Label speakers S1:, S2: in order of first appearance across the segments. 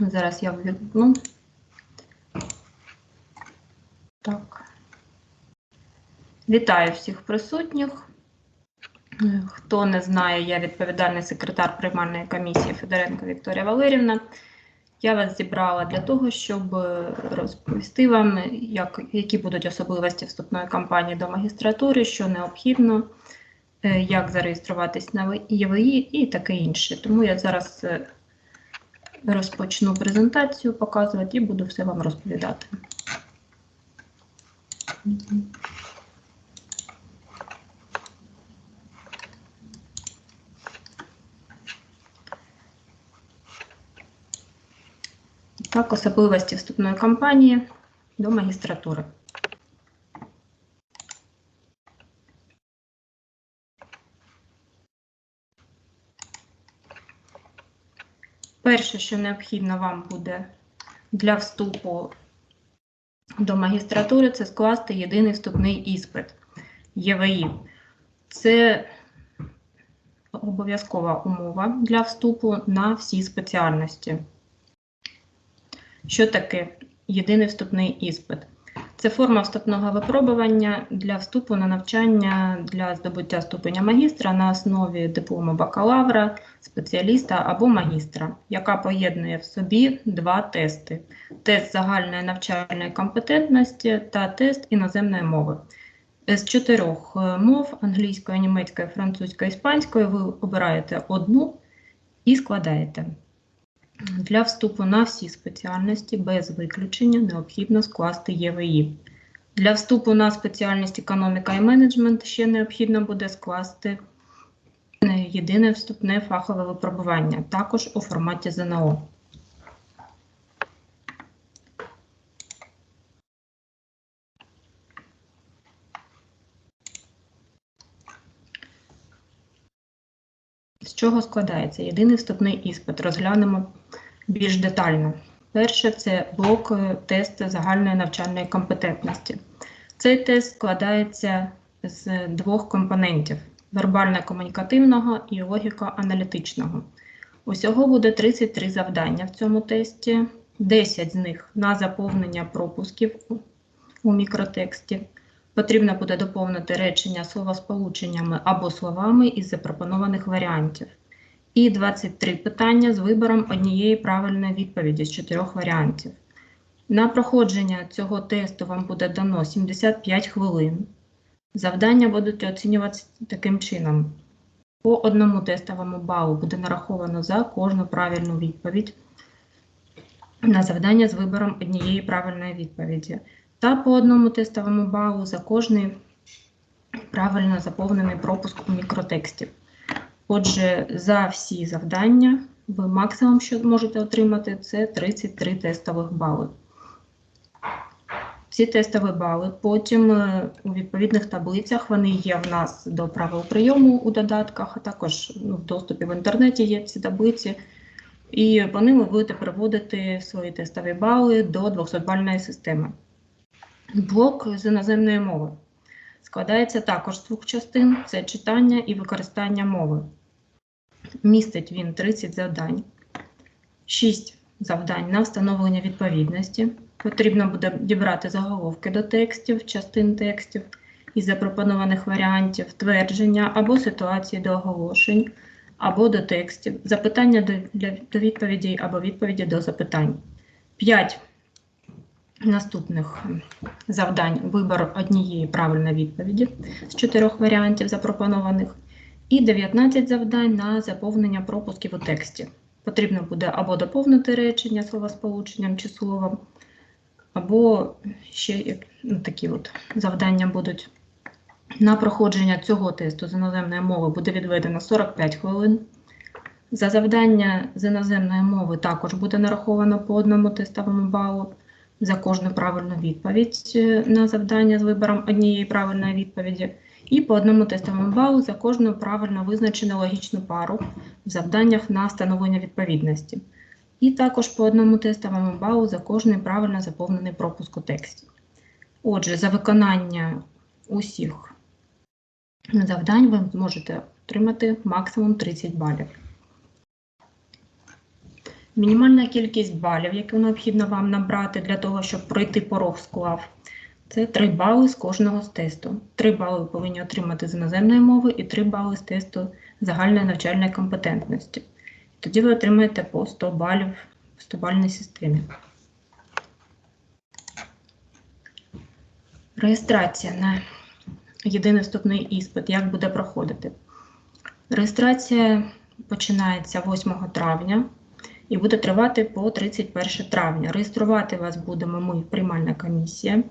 S1: Зараз я ввімкну. Так. Вітаю всіх присутніх. Хто не знає, я відповідальний секретар приймальної комісії Федоренко Вікторія Валерівна. Я вас зібрала для того, щоб е, розповісти вам, як, які будуть особливості вступної кампанії до магістратури, що необхідно, е, як зареєструватись на ЄВІ і таке інше. Тому я зараз е, розпочну презентацію показувати і буду все вам розповідати. Так, особливості вступної кампанії до магістратури. Перше, що необхідно вам буде для вступу до магістратури, це скласти єдиний вступний іспит ЄВІ. Це обов'язкова умова для вступу на всі спеціальності. Що таке єдиний вступний іспит? Це форма вступного випробування для вступу на навчання для здобуття ступеня магістра на основі диплому бакалавра, спеціаліста або магістра, яка поєднує в собі два тести: тест загальної навчальної компетентності та тест іноземної мови. З чотирьох е, мов англійської, німецької, французької, іспанської ви обираєте одну і складаєте. Для вступу на всі спеціальності без виключення необхідно скласти ЄВІ. Для вступу на спеціальність економіка і менеджмент ще необхідно буде скласти е, єдине вступне фахове випробування, також у форматі ЗНО. Чого складається єдиний вступний іспит? Розглянемо більш детально. Перше це блок е, тест загальної навчальної компетентності. Цей тест складається з двох компонентів: вербально-комунікативного і логіко-аналітичного. Усього буде 33 завдання в цьому тесті, 10 з них на заповнення пропусків у мікротексті. Потрібно буде доповнити речення словосполученнями або словами із запропонованих варіантів. І 23 питання з вибором однієї правильної відповіді з чотирьох варіантів. На проходження цього тесту вам буде дано 75 хвилин. Завдання будуть оцінюватися таким чином. По одному тестовому балу буде нараховано за кожну правильну відповідь на завдання з вибором однієї правильної відповіді. Та по одному тестовому балу за кожний правильно заповнений пропуск у мікротексті. Отже, за всі завдання ви максимум, що можете отримати, це 33 тестових бали. Ці тестові бали потім е, у відповідних таблицях вони є в нас до правил прийому у додатках, а також ну, в доступі в інтернеті є ці таблиці. І по ви будете приводити свої тестові бали до 200-бальної системи. Блок з іноземної мови складається також з двох частин: це читання і використання мови. Містить він 30 завдань, 6 завдань на встановлення відповідності. Потрібно буде дібрати заголовки до текстів, частин текстів із запропонованих варіантів, твердження або ситуації до оголошень, або до текстів, запитання до, відповідей або відповіді до запитань. 5 наступних завдань вибор однієї правильної відповіді з чотирьох варіантів запропонованих, і 19 завдань на заповнення пропусків у тексті. Потрібно буде або доповнити речення словосполученням чи словом, або ще ну, такі от завдання будуть. На проходження цього тесту з іноземної мови буде відведено 45 хвилин. За завдання з іноземної мови також буде нараховано по одному тестовому балу за кожну правильну відповідь е, на завдання з вибором однієї правильної відповіді, і по одному тестовому балу за кожну правильно визначену логічну пару в завданнях на встановлення відповідності. І також по одному тестовому балу за кожний правильно заповнений пропуск у тексті. Отже, за виконання усіх завдань ви зможете отримати максимум 30 балів. Мінімальна кількість балів, яку необхідно вам набрати для того, щоб пройти порог склав, це 3 бали з кожного з тесту. 3 бали ви повинні отримати з іноземної мови і 3 бали з тесту загальної навчальної компетентності. Тоді ви отримаєте по 100 балів в 100-бальній системі. Реєстрація на єдиний вступний іспит. Як буде проходити? Реєстрація починається 8 травня і буде тривати по 31 травня. Реєструвати вас будемо ми, приймальна комісія.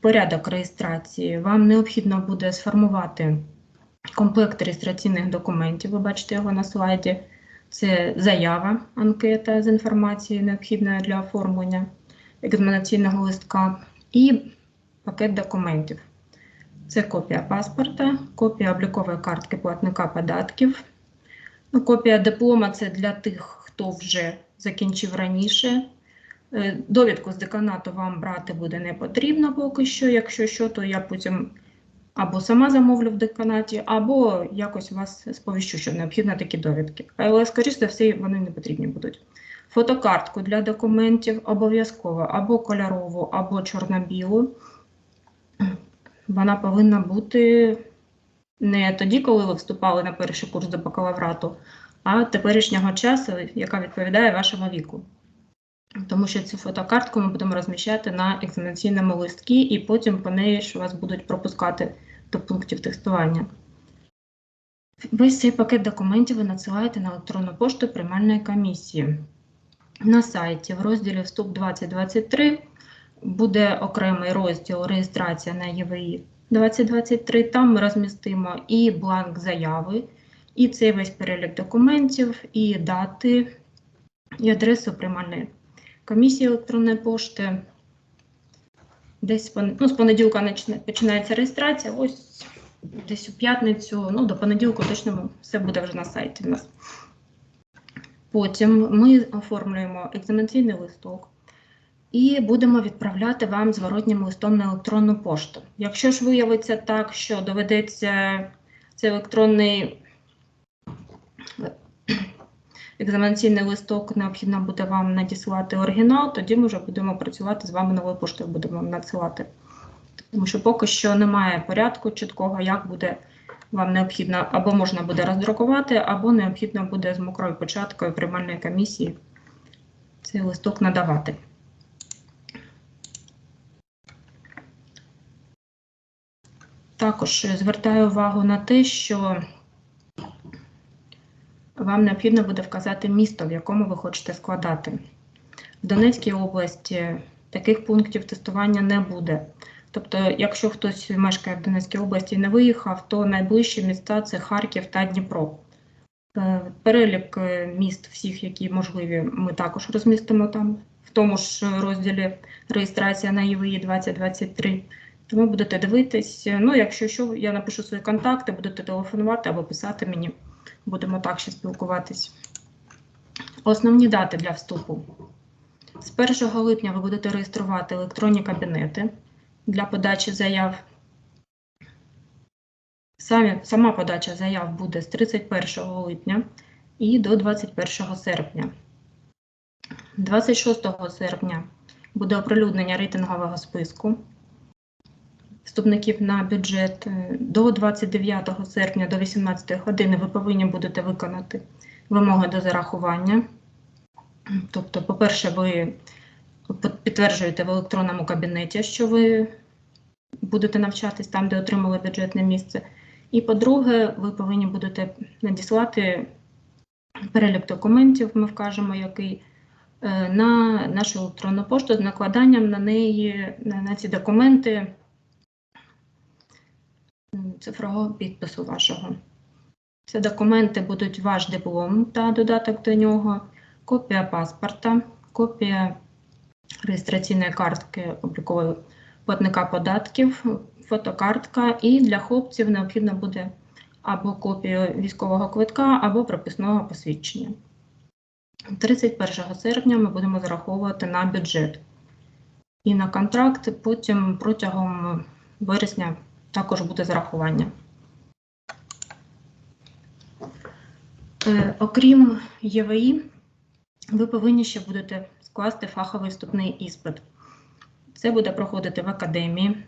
S1: Порядок реєстрації. Вам необхідно буде сформувати комплект реєстраційних документів. Ви бачите його на слайді. Це заява, анкета з інформацією, необхідною для оформлення екзаменаційного листка, і пакет документів. Це копія паспорта, копія облікової картки платника податків. Ну, копія диплома це для тих, хто вже закінчив раніше. Е, Довідку з деканату вам брати буде не потрібно поки що. Якщо що, то я потім або сама замовлю в деканаті, або якось вас сповіщу, що необхідно такі довідки. Але, скоріш за все, вони не потрібні будуть. Фотокартку для документів обов'язково або кольорову, або чорно-білу. Вона повинна бути не тоді, коли ви вступали на перший курс до бакалаврату, а теперішнього часу, яка відповідає вашому віку. Тому що цю фотокартку ми будемо розміщати на екзаменаційному листкі, і потім по неї ж вас будуть пропускати до пунктів тестування. Весь цей пакет документів ви надсилаєте на електронну пошту приймальної комісії. На сайті в розділі Вступ 2023 буде окремий розділ реєстрація на ЄВІ 2023. Там ми розмістимо і бланк заяви, і цей весь перелік документів, і дати, і адресу приймальної комісії електронної пошти. Десь ну, з понеділка починається реєстрація. Ось десь у п'ятницю, ну до понеділку точно все буде вже на сайті в нас. Потім ми оформлюємо екзаменаційний листок і будемо відправляти вам зворотнім листом на електронну пошту. Якщо ж виявиться так, що доведеться цей електронний екзаменаційний листок необхідно буде вам надіслати оригінал, тоді ми вже будемо працювати з вами новою поштою, будемо надсилати. Тому що поки що немає порядку чіткого, як буде вам необхідно, або можна буде роздрукувати, або необхідно буде з мокрою початкою приймальної комісії цей листок надавати. Також звертаю увагу на те, що вам необхідно буде вказати місто, в якому ви хочете складати. В Донецькій області таких пунктів тестування не буде. Тобто, якщо хтось мешкає в Донецькій області і не виїхав, то найближчі міста це Харків та Дніпро. Е, Перелік е, міст, всіх, які можливі, ми також розмістимо там, в тому ж розділі реєстрація на ЄВІ 2023. Тому будете дивитись. Ну, якщо що, я напишу свої контакти, будете телефонувати або писати мені. Будемо так ще спілкуватись. Основні дати для вступу. З 1 липня ви будете реєструвати електронні кабінети для подачі заяв. Самі, сама подача заяв буде з 31 липня і до 21 серпня. 26 серпня буде оприлюднення рейтингового списку вступників на бюджет. Е, До 29 серпня до 18 години ви повинні будете виконати вимоги до зарахування. Тобто, по-перше, ви підтверджуєте в електронному кабінеті, що ви будете навчатись там, де отримали бюджетне місце. І по-друге, ви повинні будете надіслати перелік документів, ми вкажемо, який е, на нашу електронну пошту з накладанням на неї, на, ці документи цифрового підпису вашого. Це документи будуть ваш диплом та додаток до нього, копія паспорта, копія реєстраційної картки облікової платника податків, фотокартка, і для хлопців необхідно буде або копію військового квитка, або прописного посвідчення. 31 серпня ми будемо зараховувати на бюджет. І на контракт потім протягом вересня також буде зарахування. Е, Окрім ЄВІ, ви повинні ще будете скласти фаховий вступний іспит. Це буде проходити в академії.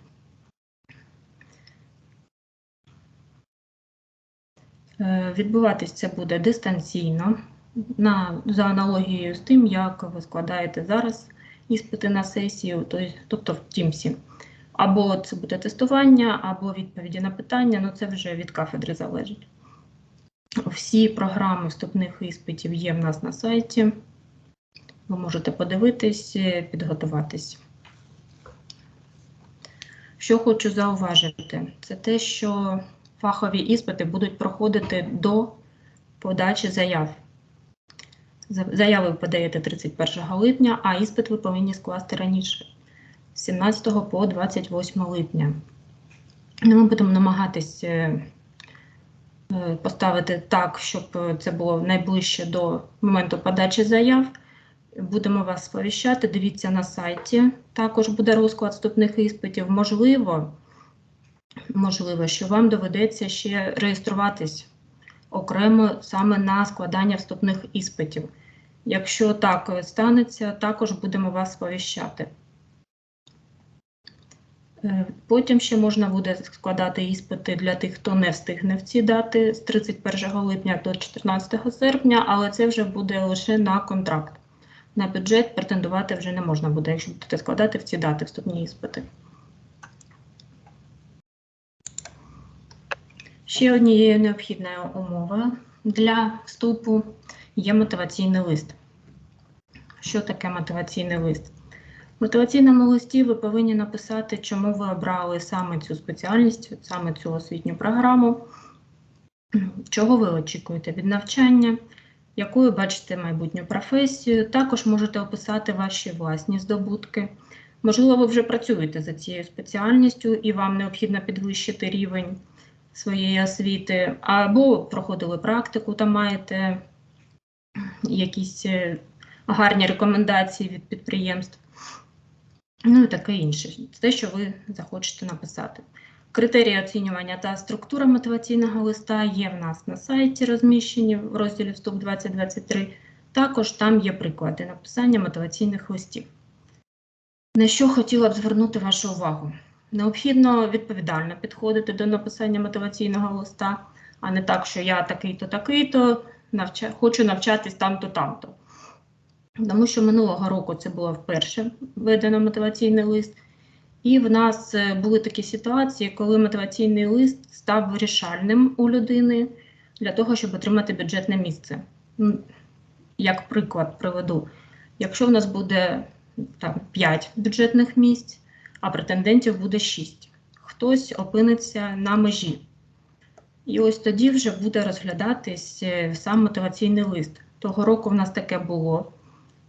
S1: Е, Відбуватись це буде дистанційно, на, за аналогією з тим, як ви складаєте зараз іспити на сесію, тобто в Teams. Або це буде тестування, або відповіді на питання, ну це вже від кафедри залежить. Всі програми вступних іспитів є в нас на сайті. Ви можете подивитись, е, підготуватись. Що хочу зауважити, це те, що фахові іспити будуть проходити до подачі заяв. За- Заяви ви подаєте 31 липня, а іспит ви повинні скласти раніше, з 17 по 28 липня. Ну, Ми будемо намагатись е, е, поставити так, щоб це було найближче до моменту подачі заяв. Будемо вас сповіщати. Дивіться на сайті. Також буде розклад вступних іспитів. Можливо, можливо, що вам доведеться ще реєструватись окремо саме на складання вступних іспитів. Якщо так е, станеться, також будемо вас сповіщати. Е, Потім ще можна буде складати іспити для тих, хто не встигне в ці дати з 31 липня до 14 серпня, але це вже буде лише на контракт. На бюджет претендувати вже не можна буде, якщо будете складати в ці дати вступні іспити. Ще однією необхідною умовою для вступу є мотиваційний лист. Що таке мотиваційний лист? Мотиваційному листі ви повинні написати, чому ви обрали саме цю спеціальність, саме цю освітню програму, чого ви очікуєте від навчання, якою бачите майбутню професію. Також можете описати ваші власні здобутки. Можливо, ви вже працюєте за цією спеціальністю і вам необхідно підвищити рівень своєї освіти, або проходили практику та маєте якісь е, гарні рекомендації від підприємств. Ну і таке інше. Те, що ви захочете написати. Критерії оцінювання та структура мотиваційного листа є в нас на сайті, розміщені в розділі Вступ 2023. Також там є приклади написання мотиваційних листів. На що хотіла б звернути вашу увагу? Необхідно відповідально підходити до написання мотиваційного листа, а не так, що я такий-то, такий-то, навча... хочу навчатись там-то, там-то. Тому що минулого року це було вперше введено мотиваційний лист, і в нас е, були такі ситуації, коли мотиваційний лист став вирішальним у людини для того, щоб отримати бюджетне місце. Як приклад приведу, якщо в нас буде там 5 бюджетних місць, а претендентів буде 6, хтось опиниться на межі. І ось тоді вже буде розглядатись е, сам мотиваційний лист. Того року в нас таке було.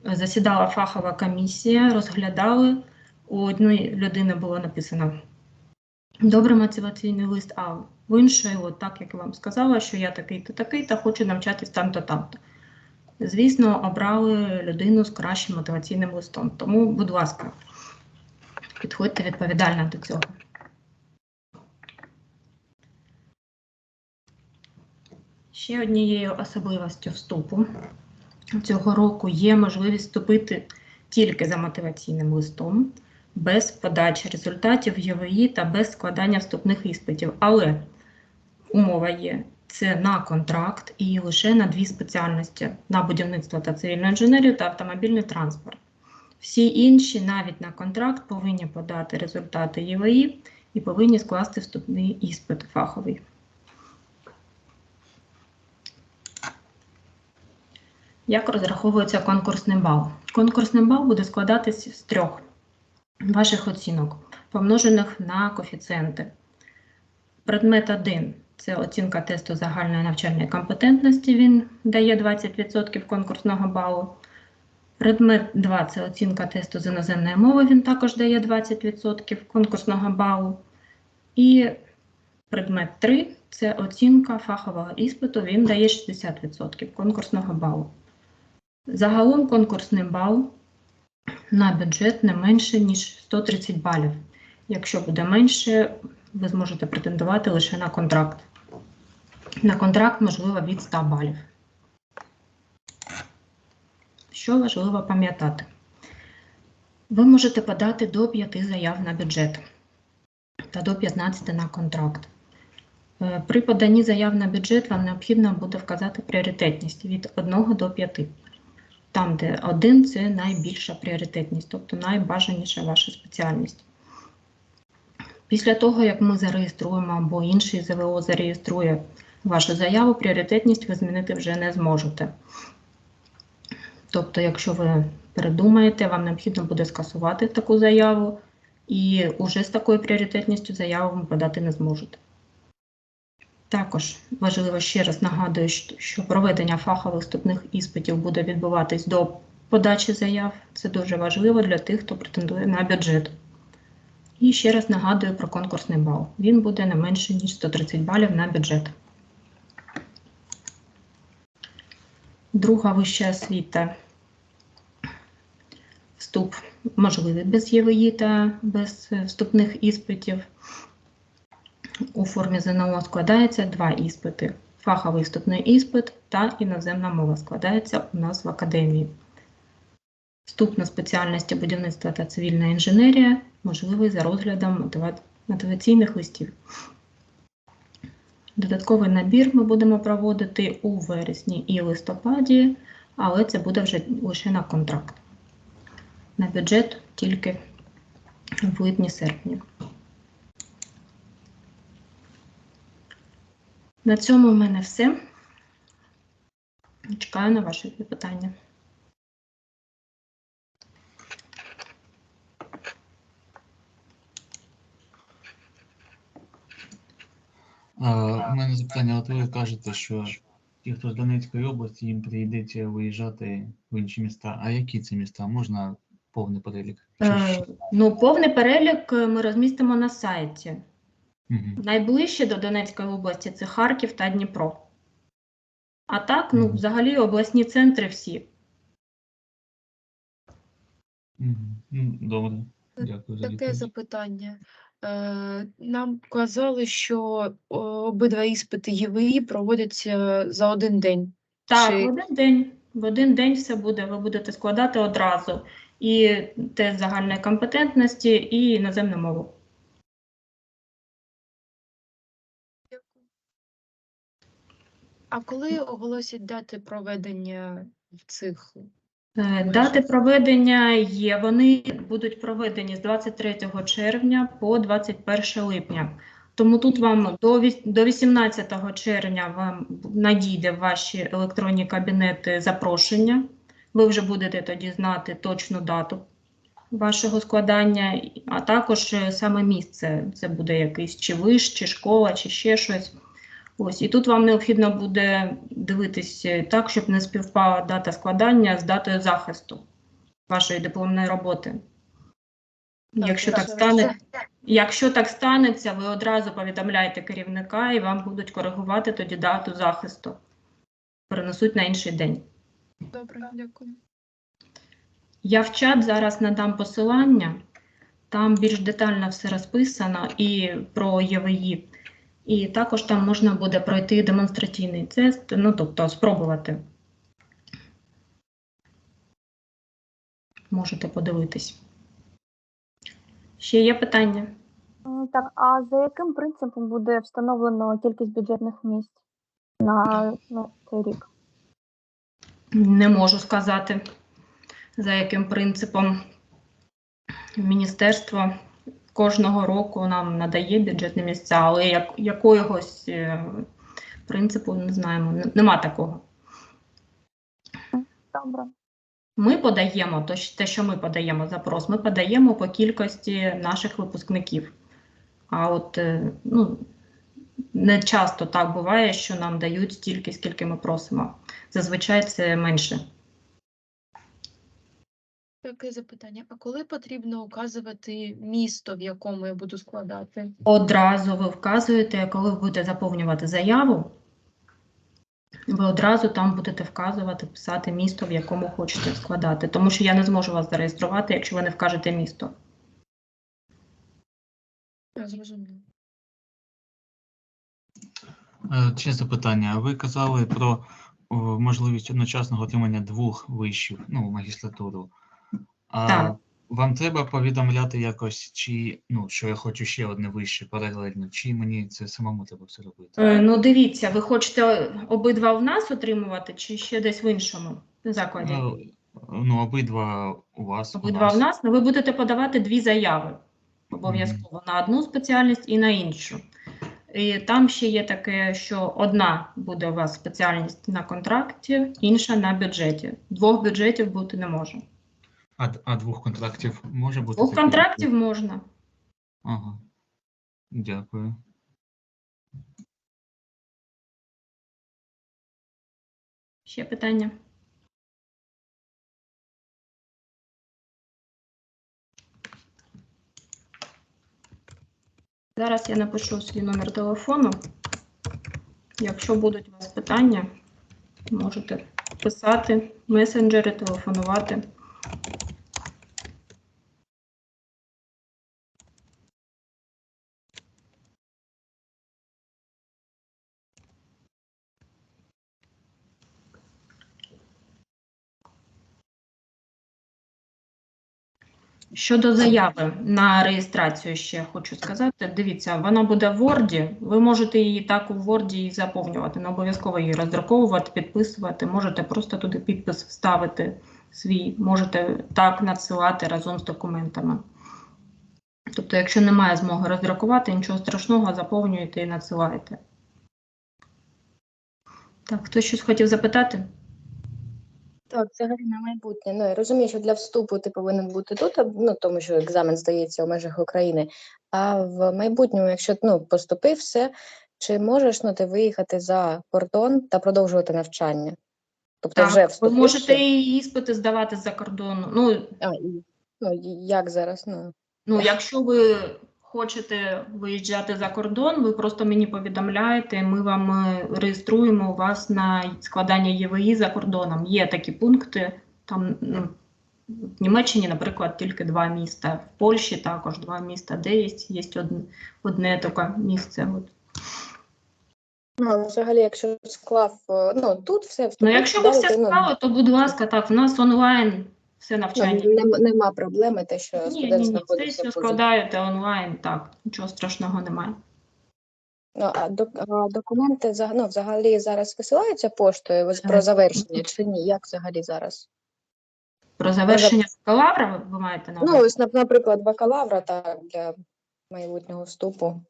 S1: Засідала фахова комісія, розглядали. У одної людини було написано добрий мотиваційний лист, а в іншої, от так як я вам сказала, що я такий-то такий-то, хочу навчатись там-то, там-то. Звісно, обрали людину з кращим мотиваційним листом. Тому, будь ласка, підходьте відповідально до цього. Ще однією особливостю вступу цього року є можливість вступити тільки за мотиваційним листом, без подачі результатів ЄВІ та без складання вступних іспитів. Але умова є це на контракт і лише на дві спеціальності: на будівництво та цивільну інженерію та автомобільний транспорт. Всі інші, навіть на контракт, повинні подати результати ЄВІ і повинні скласти вступний іспит фаховий. Як розраховується конкурсний бал? Конкурсний бал буде складатись з трьох ваших оцінок, помножених на коефіцієнти. Предмет 1 це оцінка тесту загальної навчальної компетентності, він дає 20% конкурсного балу. Предмет 2 це оцінка тесту з іноземної мови, він також дає 20% конкурсного балу. І предмет 3 це оцінка фахового іспиту, він дає 60% конкурсного балу. Загалом конкурсний бал на бюджет не менше, ніж 130 балів. Якщо буде менше, ви зможете претендувати лише на контракт. На контракт, можливо, від 100 балів. Що важливо пам'ятати? Ви можете подати до 5 заяв на бюджет та до 15 на контракт. Е, При поданні заяв на бюджет вам необхідно буде вказати пріоритетність від 1 до 5. Там, де 1 – це найбільша пріоритетність, тобто найбажаніша ваша спеціальність. Після того, як ми зареєструємо або інший ЗВО зареєструє вашу заяву, пріоритетність ви змінити вже не зможете. Тобто, якщо ви передумаєте, вам необхідно буде скасувати таку заяву, і уже з такою пріоритетністю заяву ви подати не зможете. Також важливо ще раз нагадую, що- проведення фахових вступних іспитів буде відбуватись до подачі заяв. Це дуже важливо для тих, хто претендує на бюджет. І ще раз нагадую про конкурсний бал. Він буде не менше, ніж 130 балів на бюджет. Друга вища освіта. Вступ можливий без ЄВІ та без е, вступних іспитів. У формі ЗНО складається два іспити: фаховий вступний іспит та іноземна мова складається у нас в академії. Вступ на спеціальності будівництва та цивільна інженерія можливий за розглядом мотиваційних листів. Додатковий набір ми будемо проводити у вересні і листопаді, але це буде вже лише на контракт. На бюджет тільки в липні-серпні. На цьому в мене все. Чекаю на ваші питання.
S2: У мене запитання, от ви кажете, що ті, хто з Донецької області, їм прийдеться виїжджати в інші міста. А які це міста? Можна повний перелік?
S1: Е, ну, повний перелік е, ми розмістимо на сайті.
S2: Мгм.
S1: Найближче до Донецької області це Харків та Дніпро. А так, ну, взагалі обласні центри всі.
S2: Ну, Добре, дякую за
S3: Таке
S2: відповідь.
S3: запитання. Е, Нам казали, що обидва іспити ЄВІ проводяться за один день.
S1: Так,
S3: Чи-
S1: в один день. В один день все буде. Ви будете складати одразу. І тест загальної компетентності, і іноземну мову.
S3: А коли оголосять дати проведення цих?
S1: Е, Дати проведення є. Вони будуть проведені з 23 червня по 21 липня. Тому тут вам до до 18 червня вам надійде в ваші електронні кабінети запрошення. Ви вже будете тоді знати точну дату вашого складання, а також е, саме місце. Це буде якийсь чи виш, чи школа, чи ще щось. Ось, і тут вам необхідно буде дивитись е, так, щоб не співпала дата складання з датою захисту вашої дипломної роботи. Якщо так стане, якщо так станеться, ви одразу повідомляєте керівника і вам будуть коригувати тоді дату захисту. Перенесуть на інший день.
S3: Добре, дякую.
S1: Я в чат зараз надам посилання, там більш детально все розписано і про ЄВІ. І також там можна буде пройти демонстраційний тест, ну тобто спробувати. Можете подивитись. Ще є питання?
S4: Так, а за яким принципом буде встановлено кількість бюджетних місць на, на цей рік?
S1: Не можу сказати, за яким принципом міністерство кожного року нам надає бюджетні місця, але як, якогось е, принципу не знаємо. Нема такого.
S4: Добре.
S1: Ми подаємо то, те, що ми подаємо запрос, ми подаємо по кількості наших випускників. А от е, ну, не часто так буває, що нам дають стільки, скільки ми просимо. Зазвичай це менше.
S3: Таке запитання. А коли потрібно указувати місто, в якому я буду складати?
S1: Одразу ви вказуєте, коли ви будете заповнювати заяву, ви одразу там будете вказувати, писати місто, в якому хочете складати. Тому що я не зможу вас зареєструвати, якщо ви не вкажете місто.
S3: Я зрозуміла.
S2: Е, Ще запитання. Ви казали про можливість одночасного отримання двох вишів, ну, магістратуру. А
S1: Так.
S2: вам треба повідомляти якось, чи ну, що я хочу ще одне вище паралельно, чи мені це самому треба все робити?
S1: Е, Ну, дивіться, ви хочете обидва в нас отримувати, чи ще десь в іншому закладі?
S2: Ну, ну, обидва у вас. у
S1: Обидва в нас, ну ви будете подавати дві заяви обов'язково на одну спеціальність і на іншу. І там ще є таке, що одна буде у вас спеціальність на контракті, інша на бюджеті. Двох бюджетів бути не може.
S2: А, а двох контрактів може бути?
S1: Двох контрактів можна.
S2: Ага. Дякую.
S1: Ще питання? Зараз я напишу свій номер телефону. Якщо будуть у вас питання, можете писати, месенджери, телефонувати. Щодо заяви на реєстрацію ще хочу сказати. Дивіться, вона буде в Word. Ви можете її так у Word і заповнювати. Не обов'язково її роздруковувати, підписувати. Можете просто туди підпис вставити свій, можете так надсилати разом з документами. Тобто, якщо немає змоги роздрукувати, нічого страшного, заповнюєте і надсилаєте. Так, хтось щось хотів запитати?
S5: Так, взагалі на майбутнє. Ну, я розумію, що для вступу ти повинен бути тут, ну, тому що екзамен здається у межах України. А в майбутньому, якщо ну, поступив все, чи можеш ну, ти виїхати за кордон та продовжувати навчання? Тобто вже
S1: Так, ви можете і іспити здавати з-за кордону. Ну,
S5: А, і, ну, як зараз? Ну,
S1: Ну, якщо ви хочете виїжджати за кордон, ви просто мені повідомляєте, ми вам е, реєструємо вас на складання ЄВІ за кордоном. Є такі пункти. Там ну, в Німеччині, наприклад, тільки два міста. В Польщі також два міста, де є, є одне, одне таке місце. От.
S5: ну, взагалі, якщо склав, е, ну, тут все
S1: Ну, якщо ви все склали, то будь ласка, так, в нас онлайн все
S5: ну,
S1: навчання.
S5: нем- нема проблеми, те, що
S1: Ні,
S5: студент
S1: ні, ні,
S5: знаходиться
S1: сесію
S5: поза
S1: складаєте онлайн, так, нічого страшного немає.
S5: Ну, а, док, а документи ну, взагалі зараз висилаються поштою ось
S1: Е,
S5: про завершення чи ні? Як взагалі зараз?
S1: Про завершення бакалавра ви- ви маєте на
S5: Ну,
S1: увазі?
S5: ось, нап- наприклад, бакалавра так, для майбутнього вступу.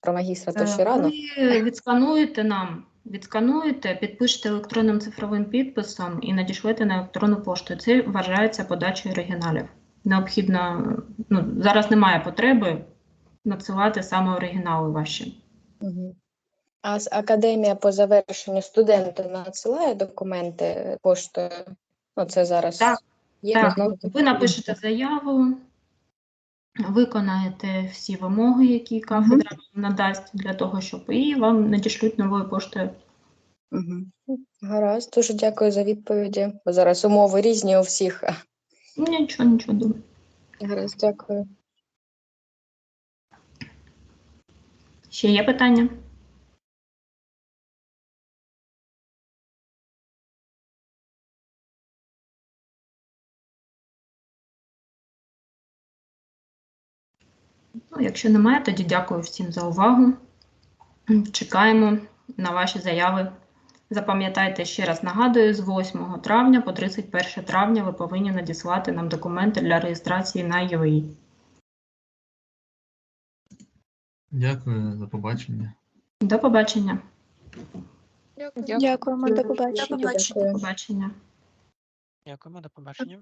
S5: Про магістра то ще
S1: Е,
S5: рано.
S1: Ви відскануєте нам, відскануєте, підпишете електронним цифровим підписом і надішлете на електронну пошту. Це вважається подачею оригіналів. Необхідно, ну, зараз немає потреби надсилати саме оригінали ваші.
S5: Угу. А з академія по завершенню студенти надсилає документи поштою? Ну, це зараз
S1: Так,
S5: є.
S1: Так, ви напишете заяву, виконаєте всі вимоги, які кафедра вам надасть для того, щоб і вам надішлють новою поштою.
S5: Мгм. Гаразд, дуже дякую за відповіді. Бо зараз умови різні у всіх.
S1: Нічого, нічого думаю.
S5: Гаразд, дякую.
S1: Ще є питання? Ну, якщо немає, тоді дякую всім за увагу. Чекаємо на ваші заяви. Запам'ятайте ще раз нагадую, з 8 травня по 31 травня ви повинні надіслати нам документи для реєстрації на ЄВІ.
S2: Дякую, до побачення.
S1: До побачення.
S4: Дякуємо, до побачення.
S1: До побачення.
S6: Дякуємо, до побачення.